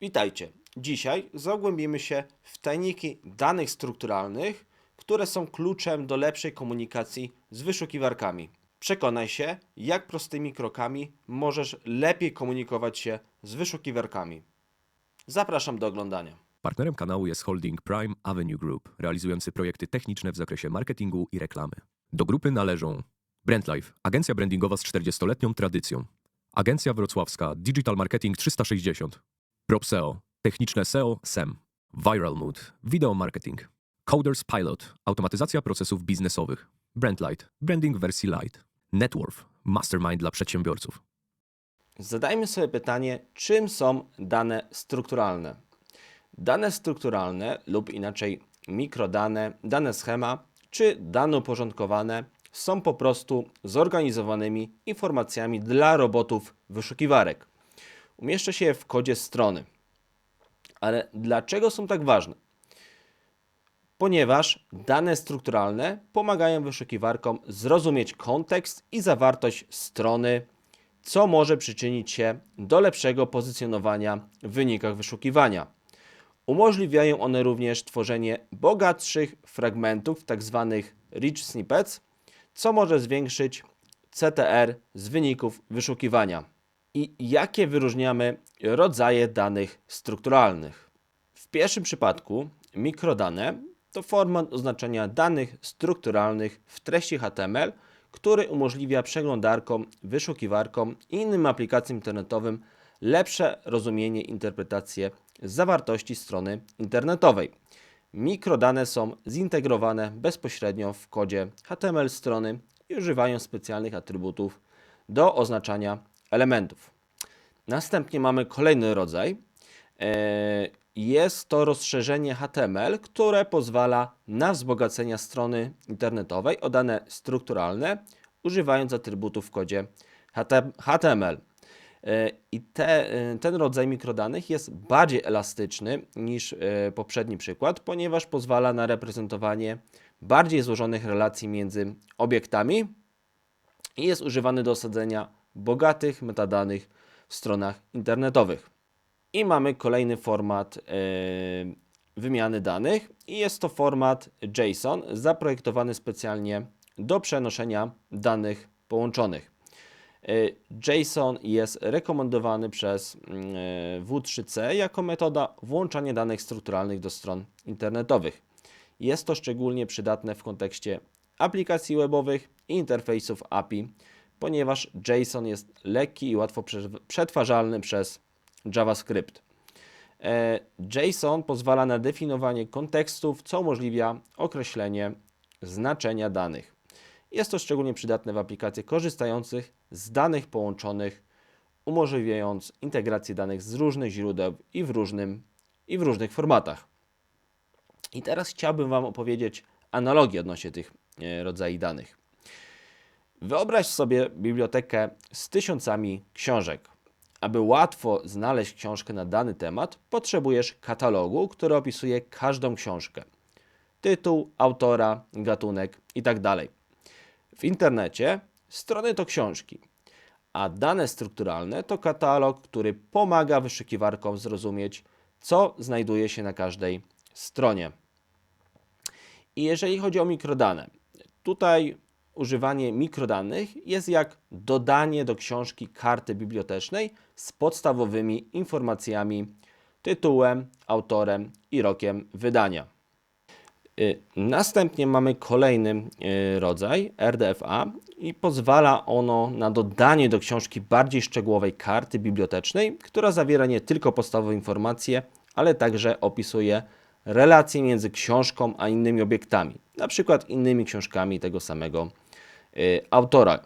Witajcie. Dzisiaj zagłębimy się w tajniki danych strukturalnych, które są kluczem do lepszej komunikacji z wyszukiwarkami. Przekonaj się, jak prostymi krokami możesz lepiej komunikować się z wyszukiwarkami. Zapraszam do oglądania. Partnerem kanału jest holding Prime Avenue Group, realizujący projekty techniczne w zakresie marketingu i reklamy. Do grupy należą Brandlife, agencja brandingowa z 40-letnią tradycją, agencja wrocławska Digital Marketing 360, PropSEO, techniczne SEO SEM, Viral Mood, wideo marketing, Coders Pilot, automatyzacja procesów biznesowych, Brandlight, branding wersji light, Networth, mastermind dla przedsiębiorców. Zadajmy sobie pytanie, czym są dane strukturalne. Dane strukturalne lub inaczej mikrodane, dane schema czy dane uporządkowane są po prostu zorganizowanymi informacjami dla robotów wyszukiwarek. Umieszcza się w kodzie strony. Ale dlaczego są tak ważne? Ponieważ dane strukturalne pomagają wyszukiwarkom zrozumieć kontekst i zawartość strony, co może przyczynić się do lepszego pozycjonowania w wynikach wyszukiwania. Umożliwiają one również tworzenie bogatszych fragmentów, tzw. rich snippets, co może zwiększyć CTR z wyników wyszukiwania. I jakie wyróżniamy rodzaje danych strukturalnych? W pierwszym przypadku mikrodane to format oznaczenia danych strukturalnych w treści HTML, który umożliwia przeglądarkom, wyszukiwarkom i innym aplikacjom internetowym lepsze rozumienie i interpretację zawartości strony internetowej. Mikrodane są zintegrowane bezpośrednio w kodzie HTML strony i używają specjalnych atrybutów do oznaczania elementów. Następnie mamy kolejny rodzaj. E, Jest to rozszerzenie HTML, które pozwala na wzbogacenie strony internetowej o dane strukturalne, używając atrybutów w kodzie HT HTML. E, I te, e, ten rodzaj mikrodanych jest bardziej elastyczny niż poprzedni przykład, ponieważ pozwala na reprezentowanie bardziej złożonych relacji między obiektami i jest używany do osadzenia bogatych metadanych w stronach internetowych. I mamy kolejny format e, wymiany danych i jest to format JSON zaprojektowany specjalnie do przenoszenia danych połączonych. E, JSON jest rekomendowany przez mm, e, W3C jako metoda włączania danych strukturalnych do stron internetowych. Jest to szczególnie przydatne w kontekście aplikacji webowych i interfejsów API, ponieważ JSON jest lekki i łatwo prze- przetwarzalny przez JavaScript. E, JSON pozwala na definiowanie kontekstów, co umożliwia określenie znaczenia danych. Jest to szczególnie przydatne w aplikacjach korzystających z danych połączonych, umożliwiając integrację danych z różnych źródeł i w, różnym, i w różnych formatach. I teraz chciałbym Wam opowiedzieć analogię odnośnie tych e, rodzajów danych. Wyobraź sobie bibliotekę z tysiącami książek. Aby łatwo znaleźć książkę na dany temat, potrzebujesz katalogu, który opisuje każdą książkę. Tytuł, autora, gatunek itd. W internecie strony to książki, a dane strukturalne to katalog, który pomaga wyszukiwarkom zrozumieć, co znajduje się na każdej stronie. I jeżeli chodzi o mikrodane, tutaj używanie mikrodanych jest jak dodanie do książki karty bibliotecznej z podstawowymi informacjami, tytułem, autorem i rokiem wydania. Y, Następnie mamy kolejny y, rodzaj RDFA i pozwala ono na dodanie do książki bardziej szczegółowej karty bibliotecznej, która zawiera nie tylko podstawowe informacje, ale także opisuje relacje między książką a innymi obiektami, na przykład innymi książkami tego samego autora.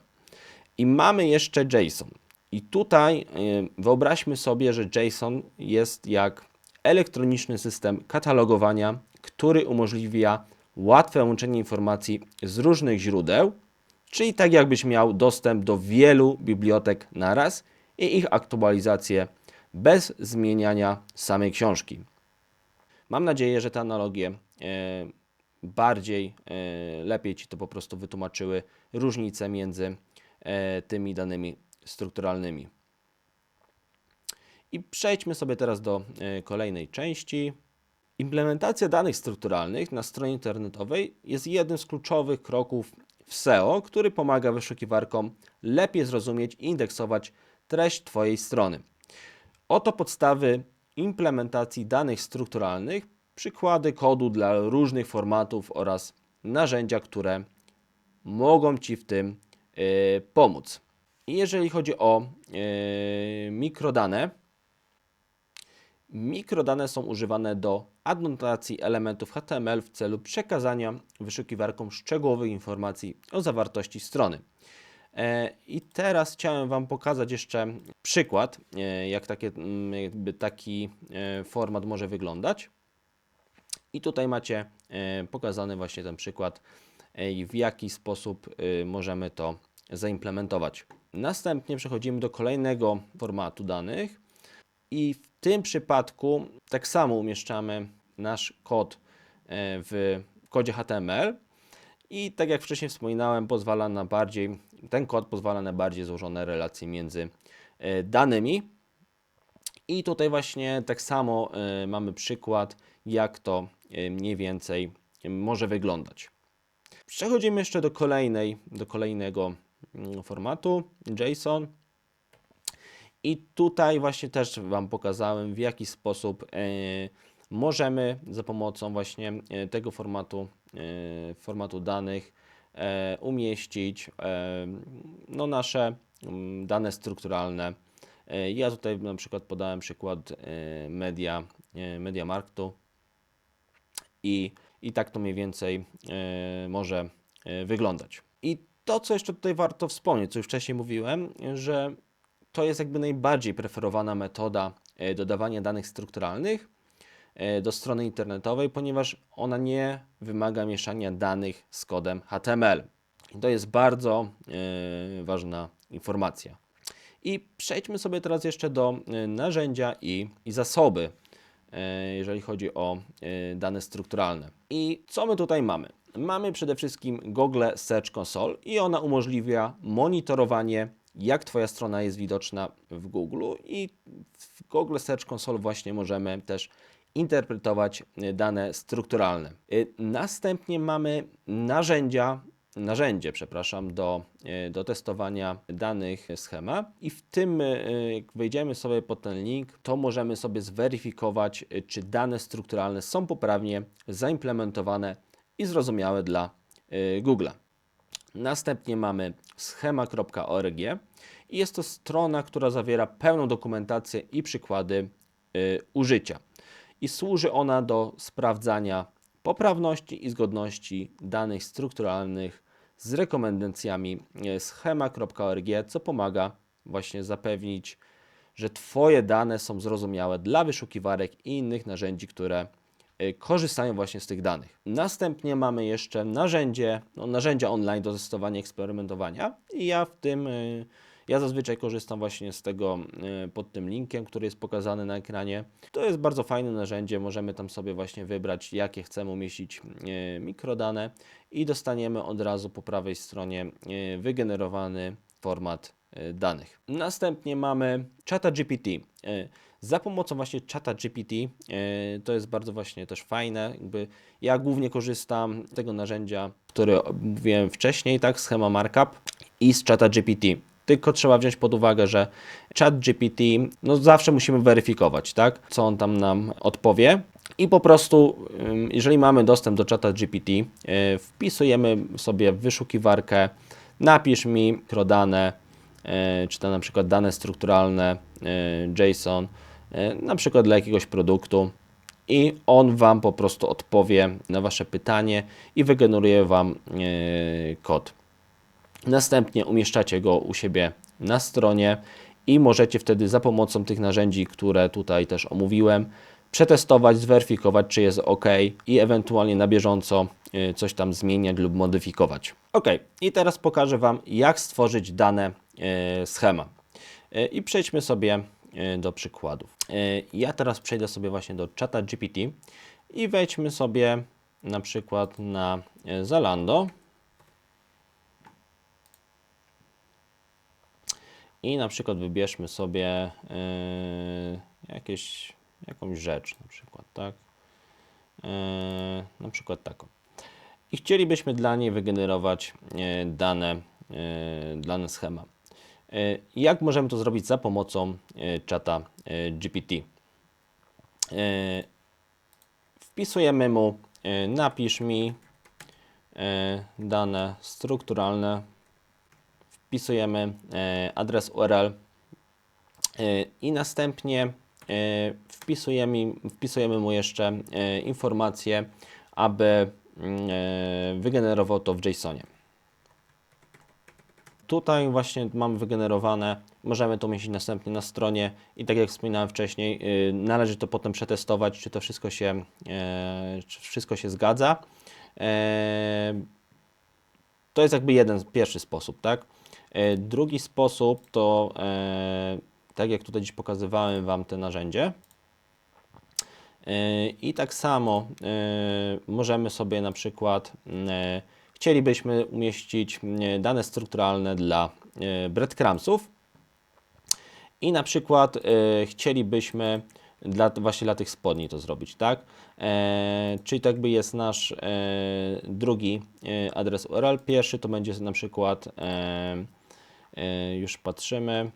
I mamy jeszcze JSON. I tutaj y, wyobraźmy sobie, że JSON jest jak elektroniczny system katalogowania, który umożliwia łatwe łączenie informacji z różnych źródeł, czyli tak jakbyś miał dostęp do wielu bibliotek naraz i ich aktualizację bez zmieniania samej książki. Mam nadzieję, że te analogie e, bardziej, lepiej Ci to po prostu wytłumaczyły różnice między e, tymi danymi strukturalnymi. I przejdźmy sobie teraz do e, kolejnej części. Implementacja danych strukturalnych na stronie internetowej jest jednym z kluczowych kroków w SEO, który pomaga wyszukiwarkom lepiej zrozumieć i indeksować treść Twojej strony. Oto podstawy implementacji danych strukturalnych, przykłady kodu dla różnych formatów oraz narzędzia, które mogą Ci w tym e, pomóc. I jeżeli chodzi o e, mikrodane, mikrodane są używane do adnotacji elementów HTML w celu przekazania wyszukiwarkom szczegółowych informacji o zawartości strony. E, I teraz chciałem Wam pokazać jeszcze przykład, jak takie, mm, taki format może wyglądać. I tutaj macie pokazany właśnie ten przykład i w jaki sposób e, możemy to zaimplementować. Następnie przechodzimy do kolejnego formatu danych i w tym przypadku tak samo umieszczamy nasz kod e, w kodzie HTML i tak jak wcześniej wspominałem, pozwala na bardziej, ten kod pozwala na bardziej złożone relacje między e, danymi. I tutaj właśnie tak samo e, mamy przykład, jak to e, mniej więcej może wyglądać. Przechodzimy jeszcze do kolejnej, do kolejnego mm, formatu JSON. I tutaj właśnie też Wam pokazałem, w jaki sposób e, możemy za pomocą właśnie e, tego formatu, e, formatu danych umieścić no, nasze mm, dane strukturalne. Ja tutaj na przykład podałem przykład media, e, MediaMarktu i, i tak to mniej więcej e, może e, wyglądać. I to, co jeszcze tutaj warto wspomnieć, co już wcześniej mówiłem, że to jest jakby najbardziej preferowana metoda e, dodawania danych strukturalnych do strony internetowej, ponieważ ona nie wymaga mieszania danych z kodem HTML. I to jest bardzo ważna informacja. I przejdźmy sobie teraz jeszcze do narzędzia i, i zasoby, jeżeli chodzi o e, dane strukturalne. I co my tutaj mamy? Mamy przede wszystkim Google Search Console i ona umożliwia monitorowanie, jak Twoja strona jest widoczna w Google i w Google Search Console właśnie możemy też interpretować e, dane strukturalne. E, Następnie mamy narzędzia, narzędzie, przepraszam, do, e, do testowania danych schema i w tym, e, jak wejdziemy sobie pod ten link, to możemy sobie zweryfikować, e, czy dane strukturalne są poprawnie zaimplementowane i zrozumiałe dla e, Google'a. Następnie mamy schema.org i jest to strona, która zawiera pełną dokumentację i przykłady użycia. I służy ona do sprawdzania poprawności i zgodności danych strukturalnych z rekomendacjami y, schema.org, co pomaga właśnie zapewnić, że Twoje dane są zrozumiałe dla wyszukiwarek i innych narzędzi, które y, korzystają właśnie z tych danych. Następnie mamy jeszcze narzędzie, no, narzędzia online do testowania eksperymentowania i ja w tym, y, ja zazwyczaj korzystam właśnie z tego y, pod tym linkiem, który jest pokazany na ekranie. To jest bardzo fajne narzędzie, możemy tam sobie właśnie wybrać, jakie chcemy umieścić y, mikrodane i dostaniemy od razu po prawej stronie y, wygenerowany format danych. Następnie mamy Chata GPT. Za pomocą właśnie Chata GPT to jest bardzo właśnie też fajne. Jakby ja głównie korzystam z tego narzędzia, które mówiłem wcześniej, tak, schema markup i z Chata GPT. Tylko trzeba wziąć pod uwagę, że Chat GPT, no zawsze musimy weryfikować, tak, co on tam nam odpowie. I po prostu, jeżeli mamy dostęp do czata GPT, yy, wpisujemy sobie w wyszukiwarkę, napisz mi mikrodane, yy, czy to na przykład dane strukturalne, yy, JSON, na przykład dla jakiegoś produktu i on Wam po prostu odpowie na Wasze pytanie i wygeneruje Wam kod. Następnie umieszczacie go u siebie na stronie i możecie wtedy za pomocą tych narzędzi, które tutaj też omówiłem, przetestować, zweryfikować, czy jest ok i ewentualnie na bieżąco y, coś tam zmieniać lub modyfikować. Ok, i teraz pokażę Wam, jak stworzyć dane y, schema. Y, I przejdźmy sobie do przykładów. Ja teraz przejdę sobie właśnie do czata GPT i wejdźmy sobie na przykład na Zalando. I na przykład wybierzmy sobie yy, jakieś, jakąś rzecz na przykład, tak? Yy, na przykład taką. I chcielibyśmy dla niej wygenerować yy, dane, yy, dane schema. Yy, Jak możemy to zrobić za pomocą yy, czata yy, GPT? Yy, Wpisujemy mu yy, napisz mi yy, dane strukturalne wpisujemy e, adres URL e, i następnie e, wpisujemy, wpisujemy mu jeszcze informację, aby mm, wygenerował to w JSONie. Tutaj właśnie mamy wygenerowane, możemy to umieścić następnie na stronie i tak jak wspominałem wcześniej, należy to potem przetestować, czy to wszystko się, czy wszystko się zgadza. To jest jakby jeden, pierwszy sposób, tak? E, Drugi sposób to, e, tak jak tutaj dziś pokazywałem Wam te narzędzie, E, I tak samo możemy sobie na przykład, chcielibyśmy umieścić dane strukturalne dla breadcrumbsów i na przykład chcielibyśmy dla, właśnie dla tych spodni to zrobić, tak? Czyli tak by jest nasz drugi adres URL. Pierwszy to będzie na przykład, już patrzymy,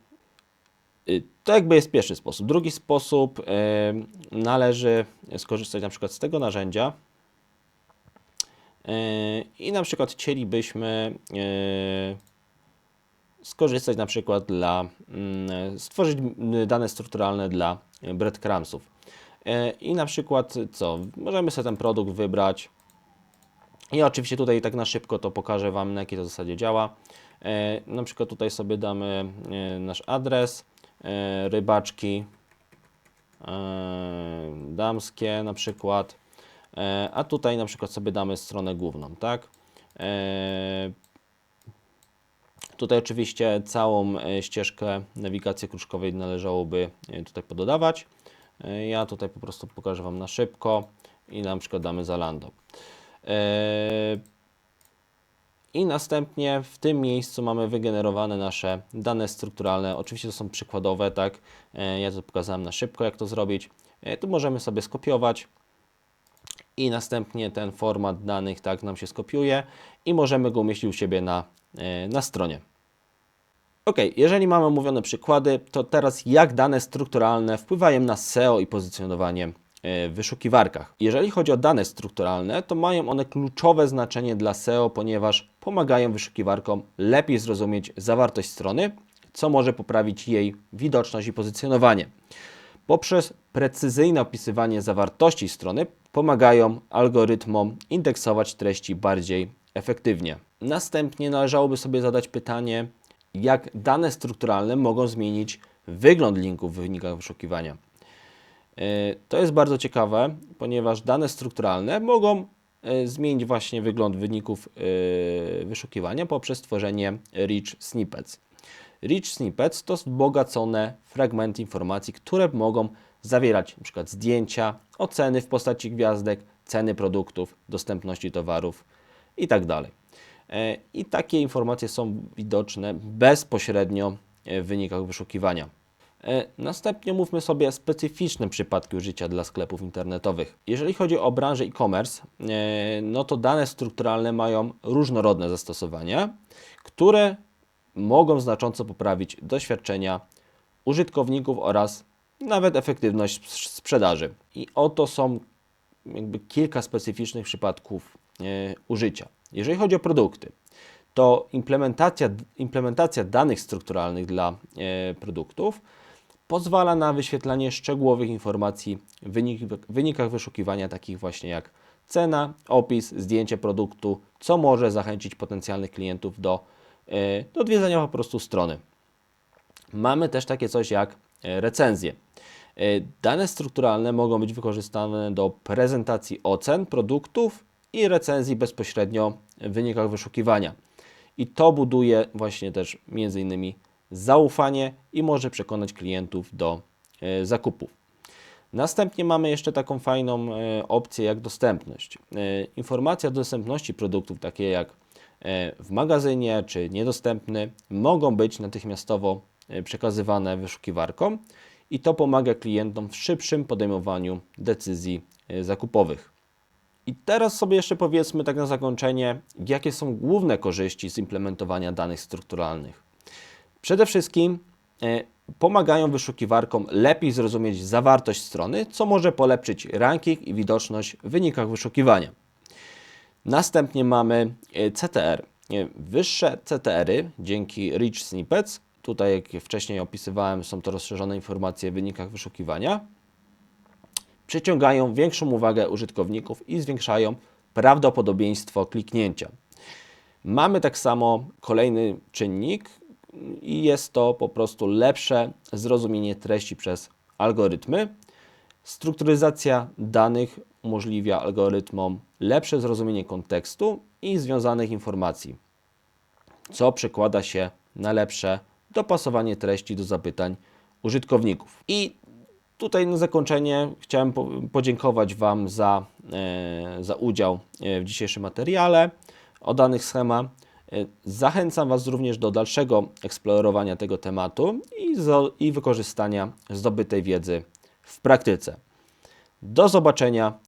Y, To jakby jest pierwszy sposób. Drugi sposób y, należy skorzystać na przykład z tego narzędzia i na przykład chcielibyśmy skorzystać na przykład dla, mm, stworzyć dane strukturalne dla breadcrumbsów. I na przykład co? Możemy sobie ten produkt wybrać. I oczywiście tutaj tak na szybko to pokażę Wam, na jakiej to zasadzie działa. E, Na przykład tutaj sobie damy e, nasz adres, e, rybaczki damskie na przykład, a tutaj na przykład sobie damy stronę główną, tak? Tutaj oczywiście całą ścieżkę nawigacji kruczkowej należałoby tutaj pododawać. Ja tutaj po prostu pokażę Wam na szybko i na przykład damy Zalando. E, I następnie w tym miejscu mamy wygenerowane nasze dane strukturalne. Oczywiście to są przykładowe, tak? E, Ja to pokazałem na szybko, jak to zrobić. E, Tu możemy sobie skopiować i następnie ten format danych tak nam się skopiuje i możemy go umieścić u siebie na, na stronie. Ok, jeżeli mamy omówione przykłady, to teraz jak dane strukturalne wpływają na SEO i pozycjonowanie wyszukiwarkach. Jeżeli chodzi o dane strukturalne, to mają one kluczowe znaczenie dla SEO, ponieważ pomagają wyszukiwarkom lepiej zrozumieć zawartość strony, co może poprawić jej widoczność i pozycjonowanie. Poprzez precyzyjne opisywanie zawartości strony pomagają algorytmom indeksować treści bardziej efektywnie. Następnie należałoby sobie zadać pytanie, jak dane strukturalne mogą zmienić wygląd linków w wynikach wyszukiwania. Yy, To jest bardzo ciekawe, ponieważ dane strukturalne mogą yy, zmienić właśnie wygląd wyników yy, wyszukiwania poprzez tworzenie rich snippets. Rich snippets to wzbogacone fragmenty informacji, które mogą zawierać np. zdjęcia, oceny w postaci gwiazdek, ceny produktów, dostępności towarów itd. E, I takie informacje są widoczne bezpośrednio e, w wynikach wyszukiwania. E, Następnie mówmy sobie specyficzne przypadki użycia dla sklepów internetowych. Jeżeli chodzi o branżę e-commerce, e, no to dane strukturalne mają różnorodne zastosowania, które mogą znacząco poprawić doświadczenia użytkowników oraz nawet efektywność sprz- sprzedaży. I oto są jakby kilka specyficznych przypadków e, użycia. Jeżeli chodzi o produkty, to implementacja, implementacja danych strukturalnych dla produktów pozwala na wyświetlanie szczegółowych informacji w wynik, wynikach wyszukiwania, takich właśnie jak cena, opis, zdjęcie produktu, co może zachęcić potencjalnych klientów do, e, do odwiedzenia po prostu strony. Mamy też takie coś jak e, recenzje. E, Dane strukturalne mogą być wykorzystane do prezentacji ocen produktów i recenzji bezpośrednio w wynikach wyszukiwania. I to buduje właśnie też między innymi zaufanie i może przekonać klientów do e, zakupów. Następnie mamy jeszcze taką fajną e, opcję jak dostępność. E, Informacje o dostępności produktów, takie jak w magazynie czy niedostępny, mogą być natychmiastowo przekazywane wyszukiwarkom i to pomaga klientom w szybszym podejmowaniu decyzji zakupowych. I teraz sobie jeszcze powiedzmy tak na zakończenie, jakie są główne korzyści z implementowania danych strukturalnych. Przede wszystkim e, pomagają wyszukiwarkom lepiej zrozumieć zawartość strony, co może polepszyć ranking i widoczność w wynikach wyszukiwania. Następnie mamy e, CTR. E, Wyższe CTR-y dzięki Rich Snippets, tutaj jak wcześniej opisywałem, są to rozszerzone informacje w wynikach wyszukiwania, przyciągają większą uwagę użytkowników i zwiększają prawdopodobieństwo kliknięcia. Mamy tak samo kolejny czynnik i jest to po prostu lepsze zrozumienie treści przez algorytmy. Strukturyzacja danych umożliwia algorytmom lepsze zrozumienie kontekstu i związanych informacji, co przekłada się na lepsze dopasowanie treści do zapytań użytkowników. I tutaj na zakończenie chciałem po- podziękować Wam za, e, za udział e, w dzisiejszym materiale o danych schema. E, Zachęcam Was również do dalszego eksplorowania tego tematu i, i wykorzystania zdobytej wiedzy w praktyce. Do zobaczenia